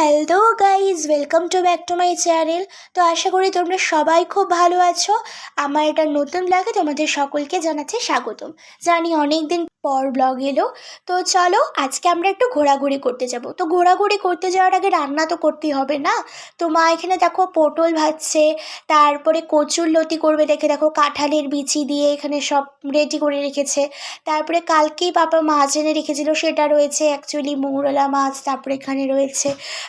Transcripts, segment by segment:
Hello guys welcome to back to my channel তো আশা করি তোমরা সবাই খুব ভালো আছো। আমার এটা নতুন ব্লগে তোমাদের সকলকে জানাচ্ছি স্বাগতম। জানি অনেক দিন পর ব্লগ এলো। তো চলো, আজকে আমরা একটু ঘোরাঘুরি করতে যাব। তো ঘোরাঘুরি করতে যাওয়ার আগে রান্না তো করতেই হবে না? তো মা এখানে দেখো পটল ভাজছে, তারপরে কচুর লতি করবে দেখে দেখো, কাঁঠালের বিচি দিয়ে এখানে সব রেডি করে রেখেছে। তারপরে কালকেই পাপা মাছ এনে রেখেছিল সেটা রয়েছে অ্যাকচুয়ালি মৌরলা মাছ তারপরে এখানে রয়েছে।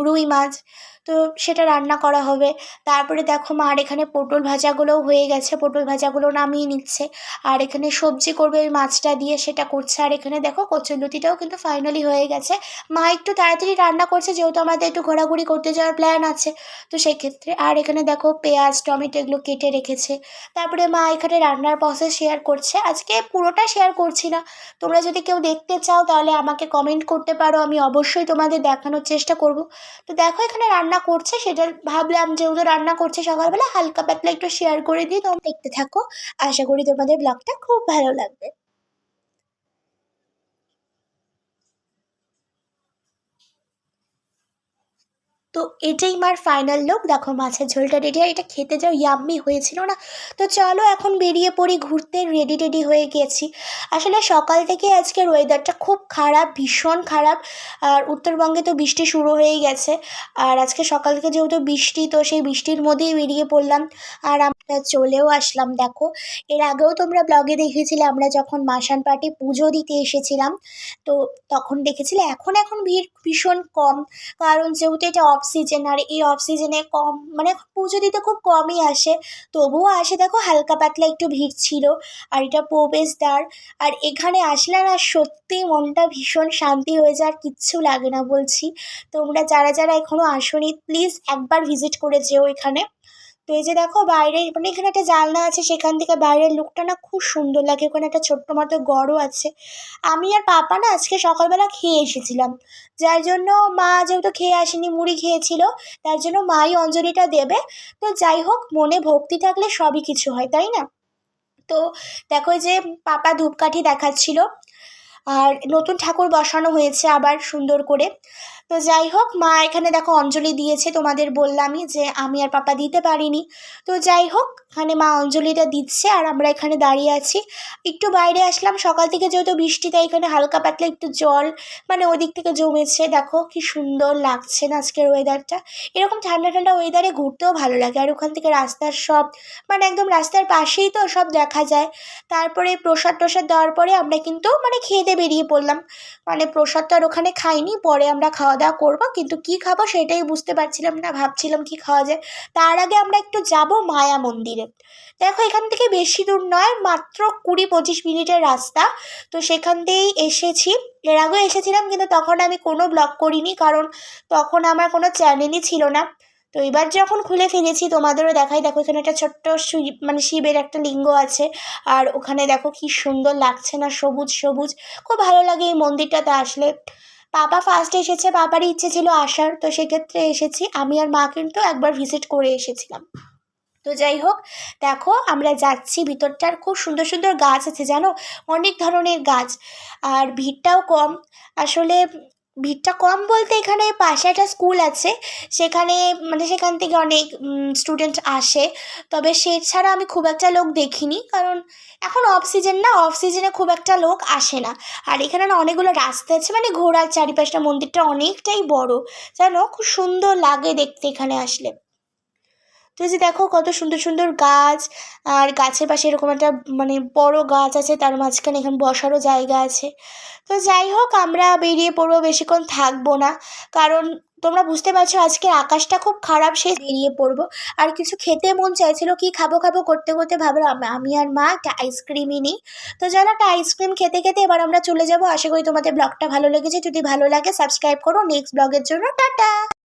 রুই মাছ। তো সেটা রান্না করা হবে। তারপরে দেখো মার এখানে পটল ভাজাগুলোও হয়ে গেছে। পটল ভাজাগুলো নামিয়ে নিচ্ছে। আর এখানে সবজি করবে ওই মাছটা দিয়ে, সেটা করছে। আর এখানে দেখো কচুরলতিটাও কিন্তু ফাইনালি হয়ে গেছে। মা, একটু তাড়াতাড়ি রান্না করছে, যেহেতু আমাদের একটু ঘোরাঘুরি করতে যাওয়ার প্ল্যান আছে। তো সেক্ষেত্রে, আর এখানে দেখো পেঁয়াজ, টমেটো এগুলো কেটে রেখেছে। তারপরে মা, এখানে রান্নার প্রসেস শেয়ার করছে। আজকে পুরোটা শেয়ার করছি না। তোমরা যদি কেউ দেখতে চাও, তাহলে আমাকে কমেন্ট করতে পারো। আমি অবশ্যই তোমাদের দেখানোর চেষ্টা করব। তো দেখো এখানে রান্না করছে, সেটা ভাবলাম যে যেহেতু রান্না করছে সকালবেলা, হালকা পাতলা একটু শেয়ার করে দিই, তোমরা দেখতে থাকো। আশা করি তোমাদের ব্লগটা খুব ভালো লাগবে। তো এটাই মার ফাইনাল লুক দেখো মাছের ঝোলটা রেডি আর এটা খেতে যাও ইয়াম্মি হয়েছিল না। তো চলো এখন বেরিয়ে পড়ি ঘুরতে রেডি টেডি হয়ে গেছি। আসলে সকাল থেকে আজকের ওয়েদারটা খুব খারাপ, ভীষণ খারাপ। আর উত্তরবঙ্গে তো বৃষ্টি শুরু হয়েই গেছে। আর আজকে সকাল থেকে যেহেতু বৃষ্টি, তো সেই বৃষ্টির মধ্যেই বেরিয়ে পড়লাম। আর আমরা চলেও আসলাম, দেখো। এর আগেও তোমরা ব্লগে দেখেছিলে, আমরা যখন মাসান পাটি পুজো দিতে এসেছিলাম, তো তখন দেখেছিলে, এখন এখন ভিড় ভীষণ কম। কারণ যেহেতু এটা অফ সিজন আর এই অফ কম মানে পুজো দিতে খুব কমই আসে। তবুও আসে, দেখো, হালকা পাতলা একটু ভিড় ছিল, আর এটা প্রবেশদ্বার। আর এখানে আসলে না, সত্যি মনটা ভীষণ শান্তি হয়ে যায়, আর কিচ্ছু লাগে না বলছি। তোমরা যারা যারা এখনও আসনি প্লিজ একবার ভিজিট করে যেও এখানে। তো এই যে দেখো বাইরে মানে এখানে একটা জানলা আছে, সেখান থেকে বাইরের লুকটা না খুব সুন্দর লাগে। ওখানে একটা ছোট্ট মতো গড়ও আছে। আমি আর পাপা না আজকে সকালবেলা খেয়ে এসেছিলাম। যার জন্য মা যেহেতু খেয়ে আসেনি, মুড়ি খেয়েছিল, তার জন্য মাই অঞ্জলিটা দেবে। তো যাই হোক, মনে ভক্তি থাকলে সবই কিছু হয়, তাই না? তো দেখো যে পাপা ধূপকাঠি দেখাচ্ছিল। আর নতুন ঠাকুর বসানো হয়েছে আবার সুন্দর করে। তো যাই হোক, মা এখানে দেখো অঞ্জলি দিয়েছে তোমাদের বললামই যে আমি আর পাপা দিতে পারিনি। তো যাই হোক, এখানে মা অঞ্জলিটা দিচ্ছে আর আমরা এখানে দাঁড়িয়ে আছি। একটু বাইরে আসলাম, সকাল থেকে যেহেতু বৃষ্টি, তাই এখানে হালকা পাতলা একটু জল মানে ওদিক থেকে জমেছে। দেখো কি সুন্দর লাগছে না আজকের ওয়েদারটা এরকম ঠান্ডা ঠান্ডা ওয়েদারে ঘুরতেও ভালো লাগে। আর ওখান থেকে রাস্তার সব মানে একদম রাস্তার পাশেই তো সব দেখা যায়। তারপরে প্রসাদ টসাদ দেওয়ার পরে আমরা কিন্তু মানে খেয়ে বেরিয়ে পড়লাম। মানে প্রসাদ তো আর ওখানে খাইনি, পরে আমরা খাওয়া দাওয়া করব, কিন্তু কি খাব সেটাই বুঝতে পারছিলাম না, ভাবছিলাম কি খাওয়া যায়। তার আগে আমরা একটু যাব মায়া মন্দিরে। দেখো এখান থেকে বেশি দূর নয়, মাত্র কুড়ি পঁচিশ মিনিটের রাস্তা। তো সেখান দিয়েই এসেছি। এর আগেও এসেছিলাম, কিন্তু তখন আমি কোনো ব্লগ করিনি, কারণ তখন আমার কোনো চ্যানেলই ছিল না। তো এবার যখন খুলে ফেলেছি, তোমাদেরও দেখাই, দেখো এখানে একটা ছোট্ট মানে শিবের একটা লিঙ্গ আছে। আর ওখানে দেখো কি সুন্দর লাগছে না, সবুজ সবুজ। খুব ভালো লাগে এই মন্দিরটাতে আসলে। পাপা ফার্স্ট এসেছে, পাপারই ইচ্ছে ছিল আসার, তো সেক্ষেত্রে এসেছি। আমি আর মা কিন্তু একবার ভিজিট করে এসেছিলাম। তো যাই হোক, দেখো আমরা যাচ্ছি, ভিতরটার খুব সুন্দর সুন্দর গাছ আছে, জানো? অনেক ধরনের গাছ। আর ভিড়টাও কম। আসলে ভিড়টা কম বলতে এখানে পাশে একটা স্কুল আছে। সেখানে মানে সেখান থেকে অনেক স্টুডেন্ট আসে। তবে সে ছাড়া আমি খুব একটা লোক দেখিনি। কারণ এখন অফ সিজন না অফ সিজনে খুব একটা লোক আসে না। আর এখানে না অনেকগুলো রাস্তা আছে। মানে ঘোরার চারিপাশটা মন্দিরটা অনেকটাই বড়। জানো? খুব সুন্দর লাগে দেখতে এখানে আসলে। তো যে দেখো কত সুন্দর সুন্দর গাছ, আর গাছের পাশে এরকম একটা মানে বড় গাছ আছে, তার মাঝখানে এখানে বসারও জায়গা আছে। তো যাই হোক, আমরা বেরিয়ে পড়ব, বেশিক্ষণ থাকব না। কারণ তোমরা বুঝতে পারছ আজকে আকাশটা খুব খারাপ সে বেরিয়ে পড়ব। আর কিছু খেতে মন চাইছিল, কি খাব খাব করতে করতে ভাবলাম আমি আর মা একটা আইসক্রিমই নিই। তো চলো একটা আইসক্রিম খেতে খেতে এবার আমরা চলে যাব। আশা করি তোমাদের ব্লগটা ভালো লেগেছে। যদি ভালো লাগে, সাবস্ক্রাইব করো। নেক্সট ব্লগের জন্য টাটা!